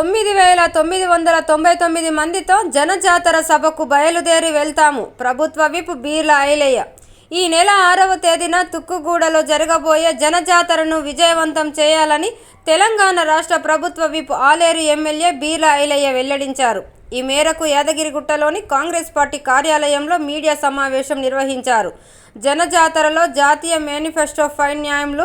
తొమ్మిది వేల తొమ్మిది వందల తొంభై తొమ్మిది మందితో జనజాతర సభకు బయలుదేరి వెళ్తాము. ప్రభుత్వ విప్ బీర్ల ఐలయ్య. ఈ నెల ఆరవ తేదీన తుక్కుగూడలో జరగబోయే జనజాతరను విజయవంతం చేయాలని తెలంగాణ రాష్ట్ర ప్రభుత్వ విప్ ఆలేరు ఎమ్మెల్యే బీర్ల ఐలయ్య వెల్లడించారు. ఈ మేరకు యాదగిరిగుట్టలోని కాంగ్రెస్ పార్టీ కార్యాలయంలో మీడియా సమావేశం నిర్వహించారు. జనజాతరలో జాతీయ మేనిఫెస్టో ఫైన్ న్యాయంలో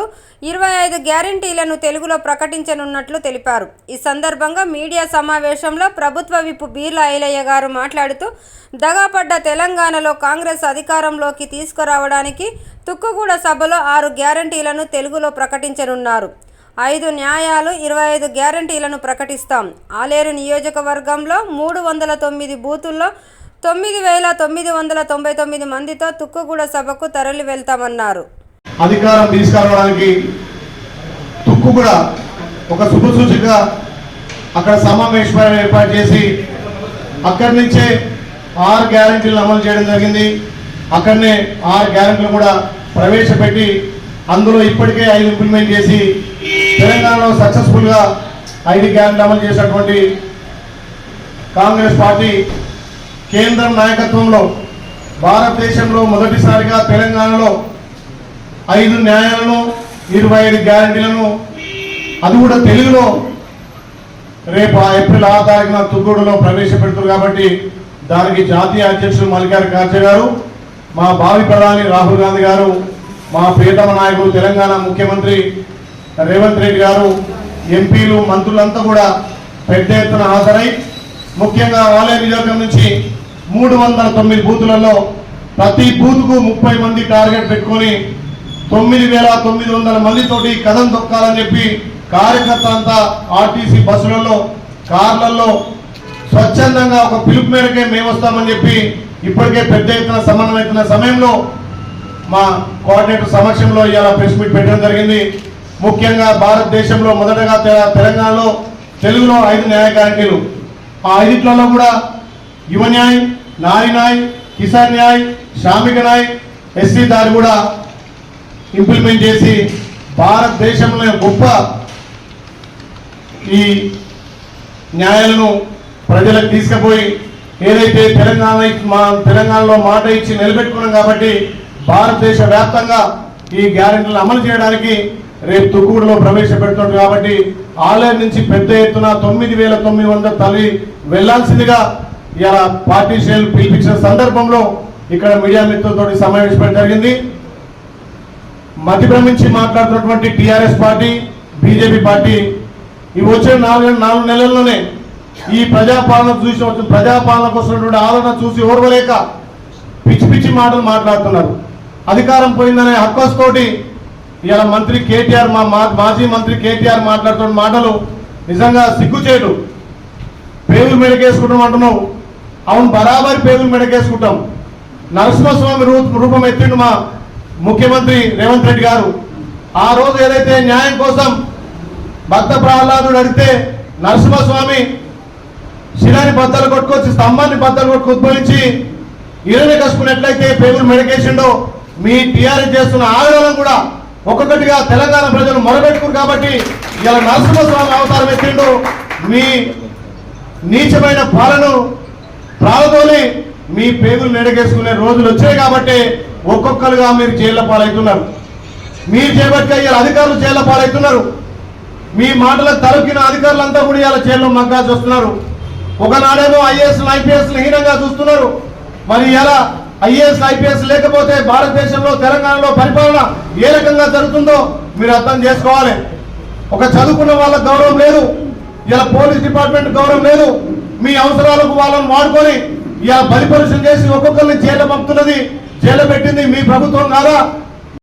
ఇరవై ఐదు గ్యారంటీలను తెలుగులో ప్రకటించనున్నట్లు తెలిపారు. ఈ సందర్భంగా మీడియా సమావేశంలో ప్రభుత్వ విప్పు బీర్ల ఐలయ్య గారు మాట్లాడుతూ దగాపడ్డ తెలంగాణలో కాంగ్రెస్ అధికారంలోకి తీసుకురావడానికి తుక్కుగూడ సభలో ఆరు గ్యారంటీలను తెలుగులో ప్రకటించనున్నారు. ఐదు న్యాయాలు ఇరవై ఐదు గ్యారంటీలను ప్రకటిస్తాం. ఆలేరు నియోజకవర్గంలో మూడు వందల తొమ్మిది బూతుల్లో తొమ్మిది వేల తొమ్మిది వందల తొంభై తొమ్మిది మందితో తుక్కుగూడ సభకు తరలి వెళ్తామన్నారు. అధికారం తీసుకురావడానికి తుక్కు కూడా ఒక శుభసూచిగా అక్కడ సమావేశం ఏర్పాటు చేసి అక్కడి నుంచే ఆరు గ్యారంటీలు అమలు చేయడం జరిగింది. అక్కడనే ఆరు గ్యారంటీలు కూడా ప్రవేశపెట్టి అందులో ఇప్పటికే ఐదు ఇంప్లిమెంట్ చేసి తెలంగాణలో సక్సెస్ఫుల్గా ఐదు గ్యారెంటీ అమలు చేసినటువంటి కాంగ్రెస్ పార్టీ కేంద్రం నాయకత్వంలో భారతదేశంలో మొదటిసారిగా తెలంగాణలో ఐదు న్యాయాలను ఇరవై ఐదు గ్యారంటీలను అది కూడా తెలుగులో రేపు ఆ ఏప్రిల్ ఆరు తారీఖున తుగ్గూడులో ప్రవేశపెడుతున్నారు కాబట్టి దానికి జాతీయ అధ్యక్షుడు మల్లికార్జున ఖార్జే గారు మా భావి ప్రధాని రాహుల్ గాంధీ గారు మా ప్రియతమ నాయకుడు తెలంగాణ ముఖ్యమంత్రి రేవంత్ రెడ్డి గారు ఎంపీలు మంత్రులంతా కూడా పెద్ద ఎత్తున హాజరై ముఖ్యంగా ఆలయ నియోజకం నుంచి మూడు వందల తొమ్మిది బూతులలో ప్రతి బూత్కు ముప్పై మంది టార్గెట్ పెట్టుకొని తొమ్మిది వేల తొమ్మిది వందల మందితోటి కథం తొక్కాలని చెప్పి కార్యకర్త అంతా ఆర్టీసీ బస్సులలో కార్లలో స్వచ్ఛందంగా ఒక పిలుపు మేరకే మేము వస్తామని చెప్పి ఇప్పటికే పెద్ద ఎత్తున సమన్వయతున్న సమయంలో మా కోఆర్డినేటర్ సమక్షంలో ఇవాళ ప్రెస్ మీట్ పెట్టడం జరిగింది. ముఖ్యంగా భారతదేశంలో మొదటగా తె- తెలంగాణలో తెలుగులో ఐదు న్యాయ గ్యారంటీలు. ఆ ఐదిట్లలో కూడా యువ న్యాయ్ నారి న్యాయ్ కిసాన్ న్యాయ్ శ్రామిక న్యాయ్ ఎస్సీ దారి కూడా ఇంప్లిమెంట్ చేసి భారతదేశంలో గొప్ప ఈ న్యాయాలను ప్రజలకు తీసుకుపోయి ఏదైతే తెలంగాణ మా తెలంగాణలో మాట ఇచ్చి నిలబెట్టుకున్నాం కాబట్టి భారతదేశ వ్యాప్తంగా ఈ గ్యారెంటీలను అమలు చేయడానికి రేపు తుక్కుడులో ప్రవేశపెడుతుంది కాబట్టి ఆలయం నుంచి పెద్ద ఎత్తున తొమ్మిది వేల తొమ్మిది వందల తల్లి వెళ్ళాల్సిందిగా ఇలా పార్టీ శ్రేణులు పిలిపించిన సందర్భంలో ఇక్కడ మీడియా మిత్రులతో సమావేశపడడం జరిగింది. మతి భ్రమించి మాట్లాడుతున్నటువంటి టిఆర్ఎస్ పార్టీ బీజేపీ పార్టీ ఇవి వచ్చే నాలుగు నాలుగు నెలల్లోనే ఈ ప్రజాపాలన చూసి వచ్చిన ప్రజాపాలనకు వస్తున్నటువంటి ఆలోచన చూసి ఓర్వలేక పిచ్చి పిచ్చి మాటలు మాట్లాడుతున్నారు. అధికారం పోయిందనే హక్కస్ ఇలా మంత్రి కేటీఆర్ మా మా- మాజీ మంత్రి కేటీఆర్ మాట్లాడుతున్న మాటలు నిజంగా సిగ్గుచేటు. పేగులు మెడకేసుకుంటాం అంటున్నావు. అవును బరాబరి పేగులు మెడకేసుకుంటాం. నరసింహస్వామి రూపం ఎత్తిండు మా ముఖ్యమంత్రి రేవంత్ రెడ్డి గారు. ఆ రోజు ఏదైతే న్యాయం కోసం భక్త ప్రహ్లాదుడు అడిగితే నరసింహస్వామి శిలాని బద్దలు కొట్టుకొచ్చి స్తంభాన్ని బద్దలు కొట్టుకు ఉద్భవించి ఇరవై కసుకున్నట్లయితే పేగులు మెడకేసిండో మీ టీఆర్ఎస్ చేస్తున్న ఆందోళన కూడా ఒక్కొక్కటిగా తెలంగాణ ప్రజలు మొరబెట్టుకురు కాబట్టి ఇలా నరసింహస్వామి అవతారం ఎత్తిండు. మీ నీచమైన పాలను ప్రాణతోని మీ పేగులు నెడగేసుకునే రోజులు వచ్చాయి కాబట్టి ఒక్కొక్కరుగా మీరు జైళ్ళ పాలవుతున్నారు మీరు చేపట్టే ఇలా అధికారులు జైళ్ళ పాలవుతున్నారు మీ మాటలకు తలకిన అధికారులంతా కూడా ఇలా జైల్లో మగ్గా చూస్తున్నారు ఒకనాడేమో ఐఏఎస్ ఐపీఎస్ హీనంగా చూస్తున్నారు. మరి ఎలా ఐఏఎస్ ఐపీఎస్ లేకపోతే భారతదేశంలో తెలంగాణలో పరిపాలన ఏ రకంగా జరుగుతుందో మీరు అర్థం చేసుకోవాలి. ఒక చదువుకున్న వాళ్ళ గౌరవం లేదు ఇలా పోలీస్ డిపార్ట్మెంట్ గౌరవం లేదు మీ అవసరాలకు వాళ్ళని వాడుకొని ఇలా బలిపరుషం చేసి ఒక్కొక్కరిని జైలు పంపుతున్నది జైలు పెట్టింది మీ ప్రభుత్వం కాదా?